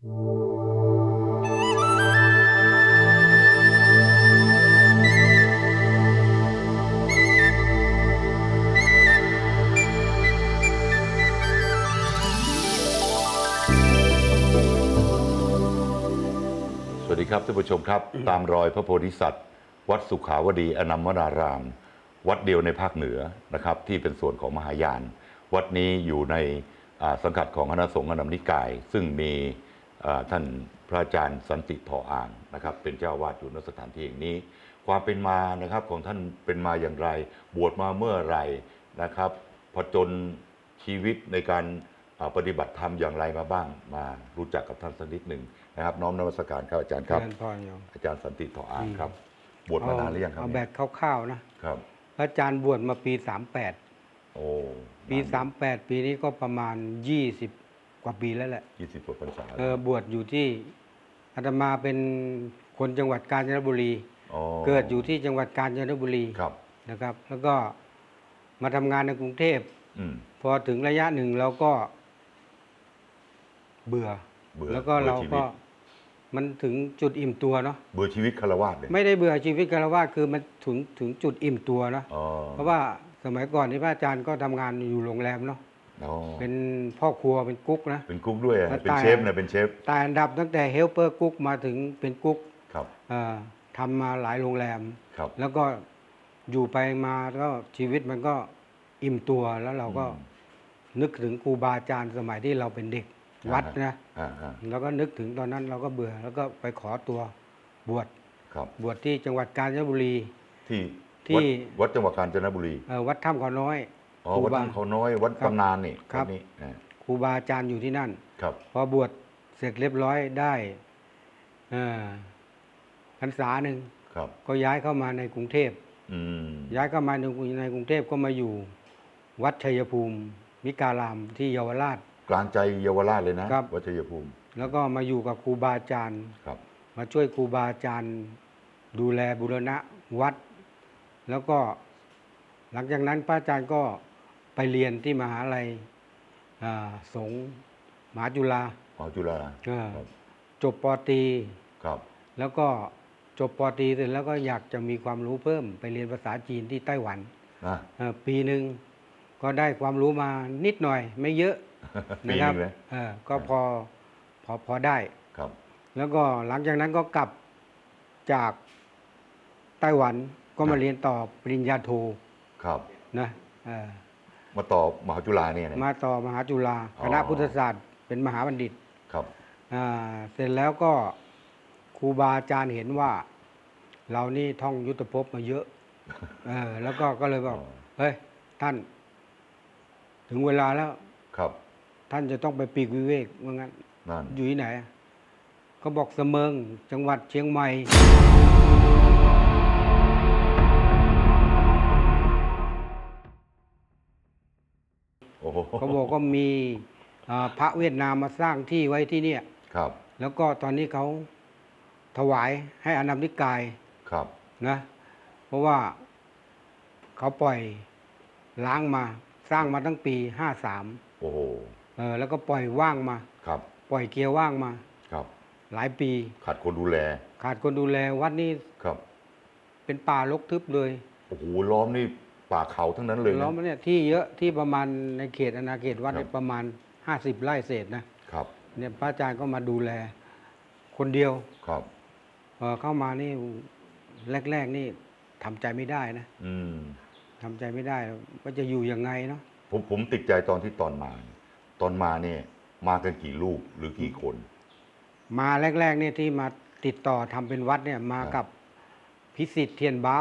สวัสดีครับท่านผู้ชมครับ ตามรอยพระโพธิสัตว์ วัดสุขาวดีอนัมมนาราม วัดเดียวในภาคเหนือนะครับ ที่เป็นส่วนของมหายาน วัดนี้อยู่ในอ่าสังกัดของคณะสงฆ์อนัมนิกาย ซึ่งมีอ่า ท่านพระอาจารย์สันติทออ่างนะครับ เป็นเจ้าวาดอยู่ณสถานที่แห่งนี้ ความเป็นมานะครับของท่านเป็นมาอย่างไร บวชมาเมื่อไหรนะครับผจญชีวิตในการอ่าปฏิบัติธรรมอย่างไรมาบ้าง มารู้จักกับท่านสักนิดหนึ่งนะครับ น้อมนมัสการครับอาจารย์ครับเจริญพรโยมอาจารย์สันติทออ่างครับ บวชมานานหรือยังครับเอาเนี่ยแบบคร่าวๆนะครับพระอาจารย์บวชมาปี 38 โอ้ปี 38 ปีนี้ก็ประมาณ 20 กว่าปีแล้วแหละยี่สิบกว่าพรรษาเออบวชอยู่ที่อาตมาเป็นคนจังหวัดกาญจนบุรี อ๋อเกิดอยู่ที่จังหวัดกาญจนบุรีครับ นะครับ แล้วก็มาทำงานในกรุงเทพ อืม พอถึงระยะหนึ่งเราก็เบื่อ เบื่อแล้วก็เบื่อเราชีวิก็ต มันถึงจุดอิ่มตัวเนาะเบื่อชีวิตคารวะเนี่ยไม่ได้เบื่อชีวิตคารวะคือมันถึงถึงจุดอิ่มตัวเนาะอ๋อเพราะว่าสมัยก่อนที่พระอาจารย์ก็ทำงานอยู่โรงแรมเนาะอ๋อ เป็นพ่อครัวเป็นกุ๊กนะ เป็นกุ๊กด้วยอะแล้วเป็นตายเชฟนะเป็นเชฟตายอันดับตั้งแต่เฮลเปอร์กุ๊กมาถึงเป็นกุ๊กครับเอ่อทำมาหลายโรงแรมครับแล้วก็อยู่ไปมาก็ชีวิตมันก็อิ่มตัวแล้วเราก็อืมนึกถึงครูบาอาจารย์สมัยที่เราเป็นเด็กวัดนะอ่าอ่าแล้วก็นึกถึงตอนนั้นเราก็เบื่อ แล้วก็ไปขอตัวบวชครับบวชที่จังหวัดกาญจนบุรีที่ที่วัดวัดจังหวัดกาญจนบุรีเอ่อวัดถ้ำเขาน้อย อ๋อครูวัดบาถ้ำเขาน้อยวัดครับตำนานนี่ครับวัดนี้อ่าครูบาอาจารย์อยู่ที่นั่น ครับ พอบวชเสร็จเรียบร้อยได้เอ่อพรรษาหนึ่งครับก็ย้ายเข้ามาในกรุงเทพอืมย้ายเข้ามาในในกรุงเทพก็มาอยู่ วัดชัยภูมิมิการามที่เยาวราช กลางใจเยาวราชเลยนะครับวัดชัยภูมิ แล้วก็มาอยู่กับครูบาอาจารย์ครับ มาช่วยครูบาอาจารย์ดูแลบุรณะวัด แล้วก็หลังจากนั้นพระอาจารย์ก็ ไปเรียนที่มหาลัยอ่าสงฆ์มหาจุฬาอ๋อจุฬาเออครับจบปอตรีครับ แล้วก็จบปอตรีเสร็จแล้วก็อยากจะมีความรู้เพิ่มไปเรียนภาษาจีนที่ไต้หวันนะเอ่อปีหนึ่งก็ได้ความรู้มานิดหน่อยไม่เยอะปีนะคหรันึงเลยเออก็พอพอพอได้ครับ แล้วก็หลังจากนั้นก็กลับจากไต้หวันก็มาเรียนต่อปริญญาโทครับนะเออ มาต่อมหาจุฬาเนี่ยนะ มาต่อมหาจุฬาอ๋อ คณะพุทธศาสตร์เป็นมหาบัณฑิตครับ อ่าเสร็จแล้วก็ครูบาอาจารย์เห็นว่า เรานี่ท่องยุทธภพมาเยอะ เออแล้วก็ก็เลยบอกอ๋อ เฮ้ยท่าน ถึงเวลาแล้ว ครับท่านจะต้องไปปีกวิเวกว่างั้น นั่นอยู่ที่ไหนอะก็บอกเสมิงจังหวัดเชียงใหม่ เขาบอกว่ามีอ่าพระเวียดนามมาสร้างที่ไว้ที่เนี่ยครับ แล้วก็ตอนนี้เขาถวายให้อนัมนิกายครับนะ เพราะว่าเขาปล่อยล้างมาสร้างมาตั้งปีห้าสามโอ้โหเออแล้วก็ปล่อยว่างมาครับ ปล่อยเกียร์ว่างมาครับ หลายปี ขาดคนดูแล ขาดคนดูแลวัดนี้ครับ เป็นป่ารกทึบเลยโอ้โหล้อมนี่ ป่าเขาทั้งนั้นเลยแล้นะวมันเนี่ยที่เยอะที่ประมาณในเขตอาณาเขตวัดครับเนี่ยประมาณห้าสิบไร่เศษนะครับเนี่ยพระอาจารย์ก็มาดูแล คนเดียวครับเออเข้ามานี่แรก ๆ นี่ทำใจไม่ได้นะ อืมทำใจไม่ได้ว่าจะอยู่ยังไงเนาะผมผมติดใจตอนที่ตอนมา ตอนมาเนี่ย มากันกี่ลูกหรือกี่คน มาแรก ๆ เนี่ยที่มาติดต่อทำเป็นวัดเนี่ย มาครับกับพิสิทธิ์เทียนเบ้า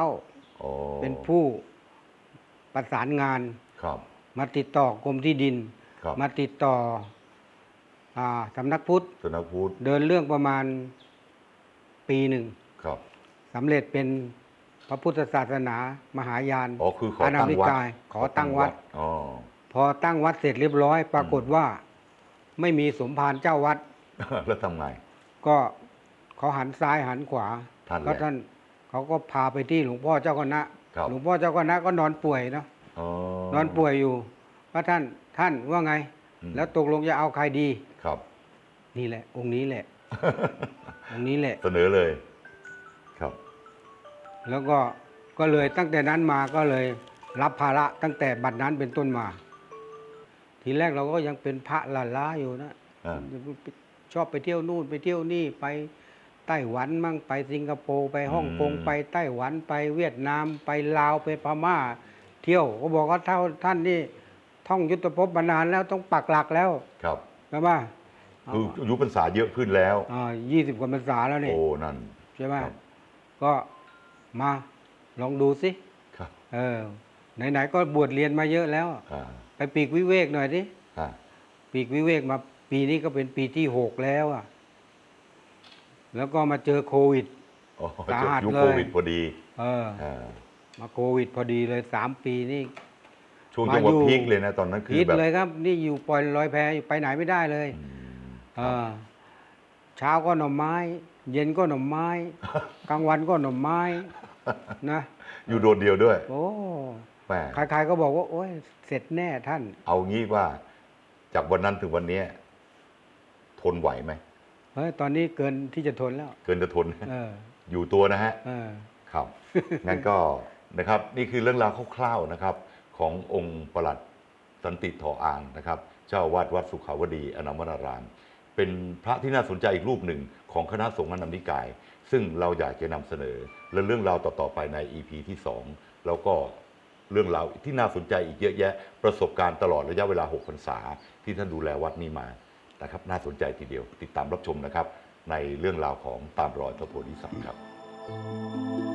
อ๋อเป็นผู้ ประสานงาน ครับ มาติดต่อกรมที่ดิน ครับมาติดต่ออาสำนักพุทธสนพุทธเดินเรื่องประมาณปีหนึ่งครับ สำเร็จเป็นพระพุทธศาสนามหายานอ๋อคือขอนาตั้งมิวัดกายขอตั้งวัด อ๋อ พอตั้งวัดเสร็จเรียบร้อย ปรากฏว่า ไม่มีสมภารเจ้าวัด แล้วทำไง ก็เขาหันซ้ายหันขวาท่านแหละ ก็ท่านเขาก็พาไปที่หลวงพ่อเจ้าคณะ ครับ หลวงพ่อเจ้าคณะก็นอนป่วยเนาะอ๋อนอนป่วยอยู่ว่าท่านท่านว่าไงอืมแล้วตกลงจะเอาใครดีครับ นี่แหละ องค์นี้แหละ องค์นี้แหละ เสนอเลย ครับ แล้วก็ก็เลยตั้งแต่นั้นมาก็เลยรับภาระตั้งแต่บัดนั้นเป็นต้นมา ทีแรกเราก็ยังเป็นพระละล้าอยู่นะอ่าชอบไปเที่ยวนู่นไปเที่ยวนี่ไป ไต้หวันมั่งไปสิงคโปร์ไปฮ่องกงอืมไปไต้หวันไปเวียดนามไปลาวไปพม่า เที่ยวก็บอกว่าเท่าท่านนี่ท่องยุทธภพมานานแล้วต้องปักหลักแล้วครับใช่ไหมคืออายุพรรษาเยอะขึ้นแล้วยี่สิบกว่าพรรษาแล้วนี่โอ้นั่นใช่ไหมครับก็มาลองดูสิครับเออไหนๆก็บวชเรียนมาเยอะแล้วอ่าไปปีกวิเวกหน่อยดิอ่าปีกวิเวกมาปีนี้ก็เป็นปีที่หกแล้วอะ แล้วก็มาเจอโควิด โอ้สาหัสยุคเลยโควิดพอดีเออ อ่ามาโควิดพอดีเลยสามปีนี่ ช่วงมาจังหวะอยู่ พีคเลยนะตอนนั้นคือพิษแบบเลยครับ นี่อยู่ปล่อยลอยแพอยู่ไปไหนไม่ได้เลย อืมเออเช้าก็หน่อไม้ เย็นก็หน่อไม้ กลางวันก็หน่อไม้ นะ อยู่โดดเดียวด้วยโอ้แหมใครๆก็บอกว่า โอ้ยเสร็จแน่ท่าน เอางี้ว่า จากวันนั้นถึงวันนี้ทนไหวไหมเฮ้ยตอนนี้เกินที่จะทนแล้ว เกินจะทนเอออยู่ตัวนะฮะเออ ครับ งั้นก็นะครับนี่คือเรื่องราวคร่าวๆนะครับ ขององค์ประหลัดสันติทออางนะครับ เจ้าอาวาดวัดสุขาวดีอนามนาราม เป็นพระที่น่าสนใจอีกรูปหนึ่งของคณะสงฆ์อนัมนิกาย ซึ่งเราอยากจะนำเสนอ และเรื่องราวต่อๆไปใน EP ที่ 2 แล้วก็เรื่องราวที่น่าสนใจอีกเยอะแยะ ประสบการณ์ตลอดระยะเวลา 6 พรรษา ที่ท่านดูแลวัดนี้มา นะครับน่าสนใจทีเดียว ติดตามรับชมนะครับ ในเรื่องราวของตามรอยพระโพธิสัตว์ครับ